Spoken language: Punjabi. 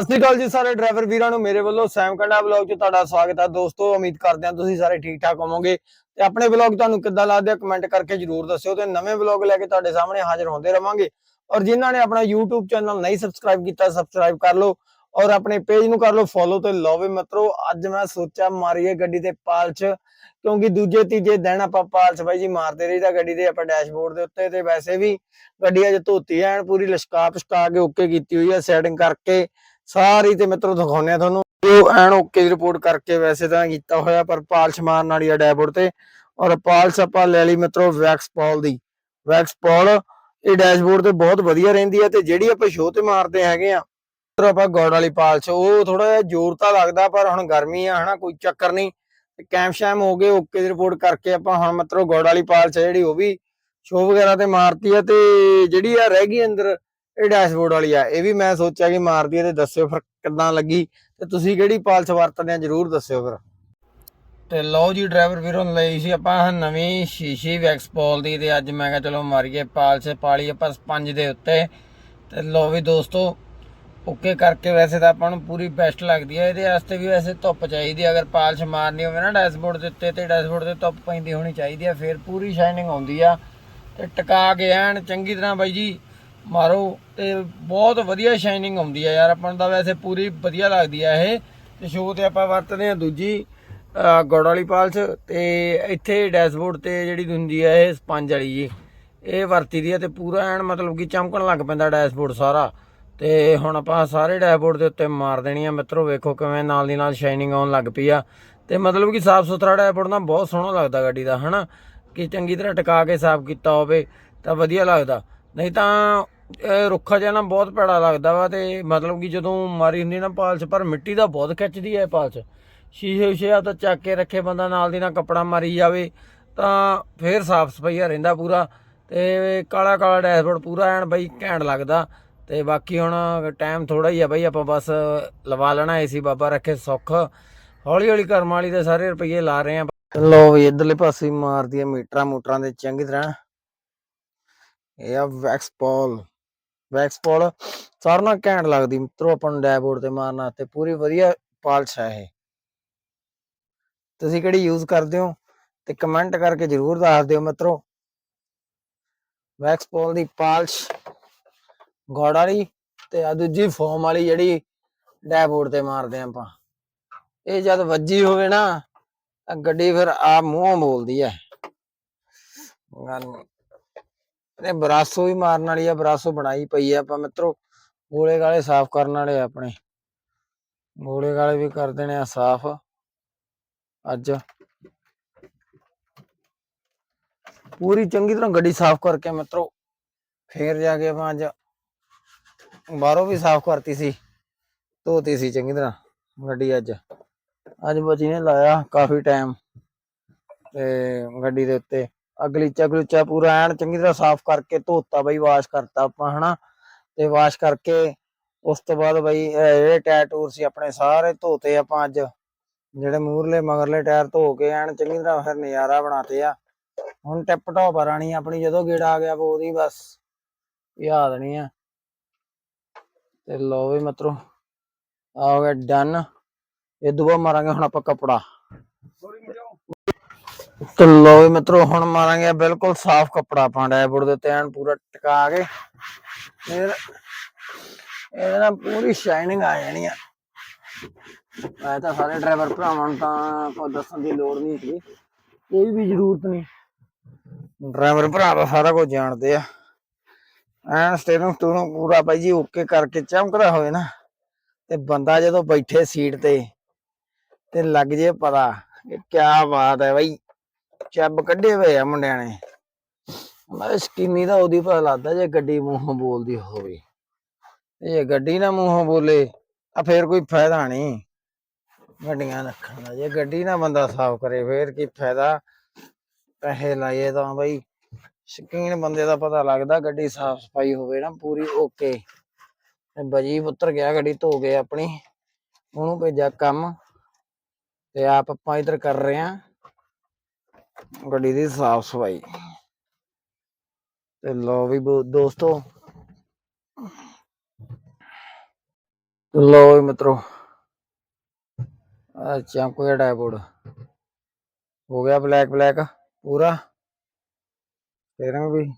ਸਤਿ ਸ਼੍ਰੀ ਅਕਾਲ ਜੀ ਸਾਰੇ ਡਰਾਈਵਰ ਵੀਰਾਂ ਨੂੰ, ਮੇਰੇ ਵੱਲੋਂ ਸੈਮ ਕੰਡਾ ਵਲੌਗ 'ਚ ਤੁਹਾਡਾ ਸਵਾਗਤ ਹੈ। ਦੋਸਤੋ, ਉਮੀਦ ਕਰਦੇ ਹਾਂ ਤੁਸੀਂ ਸਾਰੇ ਠੀਕ ਠਾਕ ਹੋਵੋਗੇ। ਤੇ ਆਪਣੇ ਵਲੌਗ ਤੁਹਾਨੂੰ ਕਿੱਦਾਂ ਲੱਗਦੇ ਆ ਕਮੈਂਟ ਕਰਕੇ ਜਰੂਰ ਦੱਸਿਓ ਤੇ ਨਵੇਂ ਵਲੌਗ ਲੈ ਕੇ ਤੁਹਾਡੇ ਸਾਹਮਣੇ ਹਾਜ਼ਰ ਹੁੰਦੇ ਰਵਾਂਗੇ। ਔਰ ਜਿਨ੍ਹਾਂ ਨੇ ਆਪਣਾ YouTube ਚੈਨਲ ਨਹੀਂ ਸਬਸਕ੍ਰਾਈਬ ਕੀਤਾ ਸਬਸਕ੍ਰਾਈਬ ਕਰ ਲਓ ਔਰ ਆਪਣੇ ਪੇਜ ਨੂੰ ਕਰ ਲਓ ਫੋਲੋ ਤੇ ਲਓ ਵੀ ਅੱਜ ਮੈਂ ਸੋਚਿਆ ਮਾਰੀਏ ਗੱਡੀ ਤੇ ਪਾਲਚ ਕਿਉਂਕਿ ਦੂਜੇ, ਤੀਜੇ ਦਿਨ ਆਪਾਂ ਪਾਲਚ ਬਾਈ ਜੀ ਮਾਰਦੇ ਰਹੀਦਾ ਗੱਡੀ ਦੇ ਆਪਾਂ ਡੈਸ਼ਬੋਰਡ ਦੇ ਉੱਤੇ ਤੇ ਵੈਸੇ ਵੀ ਗੱਡੀ ਅੱਜ ਧੋਤੀ ਐਨ, ਪੂਰੀ ਲਸ਼ਕਾ ਪਸ਼ਕਾ ਕੇ ਓਕੇ ਕੀਤੀ ਹੋਈ ਹੈ ਸੈਟਿੰਗ ਕਰਕੇ। ਸਾਰੀ ਤੇ ਮਿੱਤਰੋ ਦਿਖਾਉਂਦੇ ਆ ਤੁਹਾਨੂੰ। ਉਹ ਐਨ ਓਕੇ ਦੀ ਰਿਪੋਰਟ ਕਰਕੇ ਵੈਸੇ ਤਾਂ ਕੀਤਾ ਹੋਇਆ, ਪਰ ਪਾਲਸ਼ ਮਾਰਨ ਵਾਲੀ ਆ ਡੈਸ਼ਬੋਰਡ ਤੇ। ਔਰ ਪਾਲਸ਼ ਆਪਾਂ ਲੈ ਲਈ ਮਿੱਤਰੋ ਵੈਕਸ ਪੌਲ ਦੀ। ਵੈਕਸ ਪੌਲ ਇਹ ਡੈਸ਼ਬੋਰਡ ਤੇ ਬਹੁਤ ਵਧੀਆ ਰਹਿੰਦੀ ਹੈ ਤੇ ਜਿਹੜੀ ਆਪਾਂ ਸ਼ੋਅ ਤੇ ਮਾਰਦੇ ਹੈਗੇ ਆ, ਮਿੱਤਰੋ ਆਪਾਂ ਗੋੜ ਵਾਲੀ ਪਾਲਸ਼, ਉਹ ਥੋੜਾ ਜਿਹਾ ਜ਼ੋਰ ਤਾਂ ਲੱਗਦਾ, ਪਰ ਹੁਣ ਗਰਮੀ ਆ, ਹਨਾ, ਕੋਈ ਚੱਕਰ ਨਹੀਂ। ਤੇ ਕੈਮ ਸ਼ੈਮ ਹੋ ਗਏ ਓਕੇ ਦੀ ਰਿਪੋਰਟ ਕਰਕੇ ਆਪਾਂ ਹੁਣ ਮਿੱਤਰੋ ਗੋੜ ਵਾਲੀ ਪਾਲਸ਼ ਆ ਜਿਹੜੀ, ਉਹ ਵੀ ਸ਼ੋਅ ਵਗੈਰਾ ਤੇ ਮਾਰਤੀ ਆ ਤੇ ਜਿਹੜੀ ਆ ਰਹਿ ਗਈ ਅੰਦਰ ਇਹ ਡੈਸ਼ਬੋਰਡ ਵਾਲੀ ਆ, ਇਹ ਵੀ ਮੈਂ ਸੋਚਿਆ ਕਿ ਮਾਰਦੀ ਹੈ ਤੇ ਦੱਸਿਓ ਫਿਰ ਕਿੱਦਾਂ ਲੱਗੀ, ਤੇ ਤੁਸੀਂ ਕਿਹੜੀ ਪਾਲਸ ਵਰਤਦੇ ਆ ਜਰੂਰ ਦੱਸਿਓ ਫਿਰ। ਤੇ ਲਓ ਜੀ ਡਰਾਈਵਰ ਵੀਰੋਂ, ਲਈ ਸੀ ਆਪਾਂ ਨਵੀਂ ਸ਼ੀਸ਼ੀ ਵੈਕਸ ਪੋਲ ਦੀ ਤੇ ਅੱਜ ਮੈਂ ਕਿਹਾ ਚਲੋ ਮਾਰੀਏ ਪਾਲਸ, ਪਾਲੀ ਆਪਾਂ ਸਪੰਜ ਦੇ ਉੱਤੇ। ਤੇ ਲਓ ਵੀ ਦੋਸਤੋ ਓਕੇ ਕਰਕੇ ਵੈਸੇ ਤਾਂ ਆਪਾਂ ਨੂੰ ਪੂਰੀ ਬੈਸਟ ਲੱਗਦੀ ਹੈ ਇਹਦੇ ਵਾਸਤੇ ਵੀ ਵੈਸੇ ਧੁੱਪ ਚਾਹੀਦੀ ਅਗਰ ਪਾਲਸ਼ ਮਾਰਨੀ ਹੋਵੇ ਨਾ ਡੈਸ਼ਬੋਰਡ ਦੇ ਉੱਤੇ, ਤੇ ਡੈਸ਼ਬੋਰਡ ਤੇ ਧੁੱਪ ਪੈਂਦੀ ਹੋਣੀ ਚਾਹੀਦੀ ਹੈ ਫਿਰ ਪੂਰੀ ਸ਼ਾਈਨਿੰਗ ਆਉਂਦੀ ਆ। ਤੇ ਟਿਕਾ ਕੇ ਐਨ ਚੰਗੀ ਤਰ੍ਹਾਂ ਬਾਈ ਜੀ ਮਾਰੋ ਤੇ ਬਹੁਤ ਵਧੀਆ ਸ਼ਾਈਨਿੰਗ ਆਉਂਦੀ ਆ ਯਾਰ, ਆਪਾਂ ਨੂੰ ਤਾਂ ਵੈਸੇ ਪੂਰੀ ਵਧੀਆ ਲੱਗਦੀ ਆ ਇਹ। ਤੇ ਸ਼ੋਅ ਤੇ ਆਪਾਂ ਵਰਤਦੇ ਆ ਦੂਜੀ ਗੋੜ ਵਾਲੀ ਪਾਲਸ਼ ਤੇ ਇੱਥੇ ਡੈਸ਼ਬੋਰਡ ਤੇ ਜਿਹੜੀ ਹੁੰਦੀ ਆ ਇਹ ਸਪੰਜ ਵਾਲੀ ਜੀ। ਇਹ ਵਰਤੀ ਦੀ ਆ ਤੇ ਪੂਰਾ ਐਨ ਮਤਲਬ ਕਿ ਚਮਕਣ ਲੱਗ ਪੈਂਦਾ ਡੈਸ਼ਬੋਰਡ ਸਾਰਾ। ਤੇ ਹੁਣ ਆਪਾਂ ਸਾਰੇ ਡੈਸ਼ਬੋਰਡ ਦੇ ਉੱਤੇ ਮਾਰ ਦੇਣੀ ਆ। ਮਿੱਤਰੋ, ਵੇਖੋ ਕਿਵੇਂ ਨਾਲ ਦੀ ਨਾਲ ਸ਼ਾਈਨਿੰਗ ਆਉਣ ਲੱਗ ਪਈ ਆ। ਤੇ ਮਤਲਬ ਕਿ ਸਾਫ਼ ਸੁਥਰਾ ਡੈਸ਼ਬੋਰਡ ਨਾ ਬਹੁਤ ਸੋਹਣਾ ਲੱਗਦਾ ਗੱਡੀ ਦਾ, ਹਨਾ? ਕਿ ਚੰਗੀ ਤਰ੍ਹਾਂ ਟਿਕਾ ਕੇ ਸਾਫ਼ ਕੀਤਾ ਹੋਵੇ ਤਾਂ ਵਧੀਆ ਲੱਗਦਾ। ਨਹੀਂ ਤਾਂ ਇਹ ਰੁੱਖਾ ਜਿਹਾ ਨਾ ਬਹੁਤ ਭੈੜਾ ਲੱਗਦਾ ਵਾ ਤੇ ਮਤਲਬ ਕਿ ਜਦੋਂ ਮਾਰੀ ਹੁੰਦੀ ਨਾ ਪਾਲਸ਼ ਪਰ ਮਿੱਟੀ ਦਾ ਬਹੁਤ ਖਿੱਚਦੀ ਹੈ ਇਹ ਪਾਲਸ਼ ਸ਼ੀਸ਼ੇ ਉਸ਼ੇ ਆ ਤਾਂ ਚੱਕ ਕੇ ਰੱਖੇ ਬੰਦਾ ਨਾਲ ਦੀ ਨਾਲ ਕੱਪੜਾ ਮਾਰੀ ਜਾਵੇ ਤਾਂ ਫੇਰ ਸਾਫ਼ ਸਫਾਈਆ ਰਹਿੰਦਾ ਪੂਰਾ ਤੇ ਕਾਲਾ ਕਾਲਾ ਡੈਸ਼ਬੋਰਡ ਪੂਰਾ ਐਨ ਬਈ ਘੈਂਟ ਲੱਗਦਾ ਤੇ ਬਾਕੀ ਹੁਣ ਟਾਈਮ ਥੋੜਾ ਹੀ ਆ ਬਈ ਆਪਾਂ ਬਸ ਲਵਾ ਲੈਣਾ ਏਸੀ ਬਾਬਾ ਰੱਖੇ ਸੁੱਖ। ਹੌਲੀ ਹੌਲੀ ਕਰਮ ਵਾਲੀ ਦੇ ਸਾਰੇ ਰੁਪਏ ਲਾ ਰਹੇ ਆ। ਲੋ ਵੀ ਇਧਰਲੇ ਪਾਸੇ ਮਾਰਦੀ ਆ ਮੀਟਰਾਂ ਮੋਟਰਾਂ ਦੇ ਚੰਗੀ ਤਰ੍ਹਾਂ। ਇਹ ਆ ਵੈਕਸ ਪੋਲ। ਵੈਕਸ ਪੋਲ ਸਾਰਿਆਂ ਨਾਲ ਘੈਂਟ ਲੱਗਦੀ ਮਿੱਤਰੋ ਆਪਾਂ ਨੂੰ ਡੈਸ਼ਬੋਰਡ ਤੇ ਮਾਰਨਾ ਤੇ ਪੂਰੀ ਵਧੀਆ ਪਾਲਸ਼ ਹੈ ਇਹ। ਤੁਸੀਂ ਕਿਹੜੀ ਯੂਜ਼ ਕਰਦੇ ਹੋ? ਤੇ ਕਮੈਂਟ ਕਰਕੇ ਜਰੂਰ ਦੱਸ ਦਿਓ ਮਿੱਤਰੋ। ਵੈਕਸ ਪੋਲ ਦੀ ਪਾਲਸ਼ ਗੋੜ ਵਾਲੀ ਤੇ ਆ ਦੂਜੀ ਫੋਮ ਵਾਲੀ ਜਿਹੜੀ ਡੈਸ਼ਬੋਰਡ ਤੇ ਮਾਰਦੇ ਆਪਾਂ। ਇਹ ਜਦ ਵੱਜੀ ਹੋਵੇ ਨਾ ਗੱਡੀ ਫਿਰ ਆ ਮੂੰਹ ਬੋਲਦੀ ਹੈ ਗੱਲ ਇਹ ਬਰਾਸੋ ਵੀ ਮਾਰਨ ਵਾਲੀ ਆ, ਬਰਾਸੋ ਬਣਾਈ ਪਈ ਆ ਆਪਾਂ ਮਿੱਤਰੋ। ਗੋਲੇ ਗਾਲੇ ਸਾਫ਼ ਕਰਨ ਵਾਲੇ ਆ ਆਪਣੇ। ਗੋਲੇ ਗਾਲੇ ਵੀ ਕਰ ਦੇਣੇ ਆ ਸਾਫ਼। ਅੱਜ ਪੂਰੀ ਚੰਗੀ ਤਰ੍ਹਾਂ ਗੱਡੀ ਸਾਫ਼ ਕਰਕੇ ਮਿੱਤਰੋ, ਫੇਰ ਜਾ ਕੇ ਆਪਾਂ ਅੱਜ ਬਾਹਰੋਂ ਵੀ ਸਾਫ਼ ਕਰਤੀ ਸੀ, ਧੋਤੀ ਸੀ ਚੰਗੀ ਤਰ੍ਹਾਂ ਗੱਡੀ ਅੱਜ। ਅੱਜ ਬਚੀ ਨੇ ਲਾਇਆ ਕਾਫੀ ਟਾਈਮ ਤੇ ਗੱਡੀ ਦੇ ਉੱਤੇ। ਅਗਲੀਚਾ ਗਲੀਚਾ ਪੂਰਾ ਐਨ ਚੰਗੀ ਤਰ੍ਹਾਂ ਸਾਫ਼ ਕਰਕੇ ਧੋਤਾ ਬਈ ਵਾਸ਼ ਕਰਤਾ ਆਪਾਂ, ਹਨਾ? ਤੇ ਵਾਸ਼ ਕਰਕੇ ਉਸ ਤੋਂ ਬਾਅਦ ਬਈ, ਇਹ ਟਾਇਰ ਟੂਰ ਸੀ ਆਪਣੇ ਸਾਰੇ ਧੋਤੇ ਆਪਾਂ ਅੱਜ। ਜਿਹੜੇ ਮੂਰਲੇ ਮਗਰਲੇ ਟਾਇਰ ਧੋ ਕੇ ਐਨ ਚੰਗੀ ਤਰ੍ਹਾਂ ਫਿਰ ਨਜ਼ਾਰਾ ਬਣਾਤੇ ਆ। ਹੁਣ ਟਿਪ ਟੌਪ ਰਾਣੀ, ਆਪਣੀ ਜਦੋਂ ਗੇੜਾ ਆ ਗਿਆ ਉਹਦੀ ਬਸ, ਯਾਦ ਨਹੀਂ ਆ। ਤੇ ਲੋ ਵੀ ਮਤਰੋ, ਆ ਹੋ ਗਿਆ ਡਨ ਇਹ ਦੁਬਾਰਾ ਮਾਰਾਂਗੇ ਹੁਣ ਆਪਾਂ ਕਪੜਾ। ਤੇ ਲੋ ਵੀ ਮਿੱਤਰੋ, ਹੁਣ ਮਾਰਾਂਗੇ ਬਿਲਕੁਲ ਸਾਫ਼ ਕੱਪੜਾ ਆਪਾਂ ਡੈਸ਼ਬੋਰਡ ਦੇ ਉੱਤੇ, ਐਨ ਪੂਰਾ ਟਿਕਾ ਕੇ। ਫਿਰ ਇਹਦੇ ਨਾਲ ਪੂਰੀ ਸ਼ਾਈਨਿੰਗ ਆ ਜਾਣੀ ਆ। ਐ ਤਾਂ ਸਾਰੇ ਡਰਾਈਵਰ ਭਰਾਵਾਂ ਨੂੰ ਤਾਂ ਕੋਈ ਦੱਸਣ ਦੀ ਲੋੜ ਨਹੀਂ ਹੈਗੀ। ਕੋਈ ਵੀ ਜ਼ਰੂਰਤ ਨਹੀਂ। ਡਰਾਈਵਰ ਭਰਾ ਤਾਂ ਸਾਰਾ ਕੁਝ ਜਾਣਦੇ ਆ। ਐਨ ਸਟੇਰਿੰਗ ਸਟੂਰਿੰਗ ਪੂਰਾ ਬਾਈ ਜੀ ਓਕੇ ਕਰਕੇ ਚਮਕਦਾ ਹੋਵੇ ਨਾ। ਤੇ ਬੰਦਾ ਜਦੋਂ ਬੈਠੇ ਸੀਟ ਤੇ ਤੇ ਲੱਗ ਜੇ ਪਤਾ ਕਿ ਕਿਆ ਬਾਤ ਹੈ ਬਾਈ। ਚੱਬ ਕੱਢੇ ਹੋਏ ਆ ਮੁੰਡਿਆਂ ਨੇ। ਮੈਂ ਸਕੀਨੀ ਦਾ ਉਹਦੀ ਪਤਾ ਲੱਗਦਾ ਜੇ ਗੱਡੀ ਮੂੰਹੋਂ ਬੋਲਦੀ ਹੋਵੇ। ਤੇ ਜੇ ਗੱਡੀ ਨਾ ਮੂੰਹੋਂ ਬੋਲੇ ਆ ਫੇਰ ਕੋਈ ਫਾਇਦਾ ਨਹੀਂ। ਗੱਡੀਆਂ ਰੱਖਣ ਦਾ, ਜੇ ਗੱਡੀ ਨਾ ਬੰਦਾ ਸਾਫ਼ ਕਰੇ, ਫੇਰ ਕੀ ਫਾਇਦਾ? ਪੈਸੇ ਲਾਏ ਤਾਂ ਬਈ, ਸ਼ਕੀਨ ਬੰਦੇ ਦਾ ਪਤਾ ਲੱਗਦਾ ਗੱਡੀ ਸਾਫ਼ ਸਫ਼ਾਈ ਹੋਵੇ ਨਾ ਪੂਰੀ ਓਕੇ। ਬਜੀ ਪੁੱਤਰ ਗਿਆ ਗੱਡੀ ਧੋ ਕੇ ਆਪਣੀ, ਉਹਨੂੰ ਭੇਜਿਆ ਕੰਮ, ਤੇ ਆਪ ਆਪਾਂ ਇਧਰ ਕਰ ਰਹੇ ਆ। ਗੱਡੀ ਦੀ ਸਾਫ਼ ਸਫ਼ਾਈ। ਤੇ ਲੋ ਵੀ ਦੋਸਤੋ। ਲੋ ਜੀ ਮਿੱਤਰੋ ਆ ਚਮਕ ਡੈਸ਼ਬੋਰਡ। ਹੋ ਗਿਆ ਬਲੈਕ ਬਲੈਕ, ਪੂਰਾ। ਸਟੀਅਰਿੰਗ ਵੀ।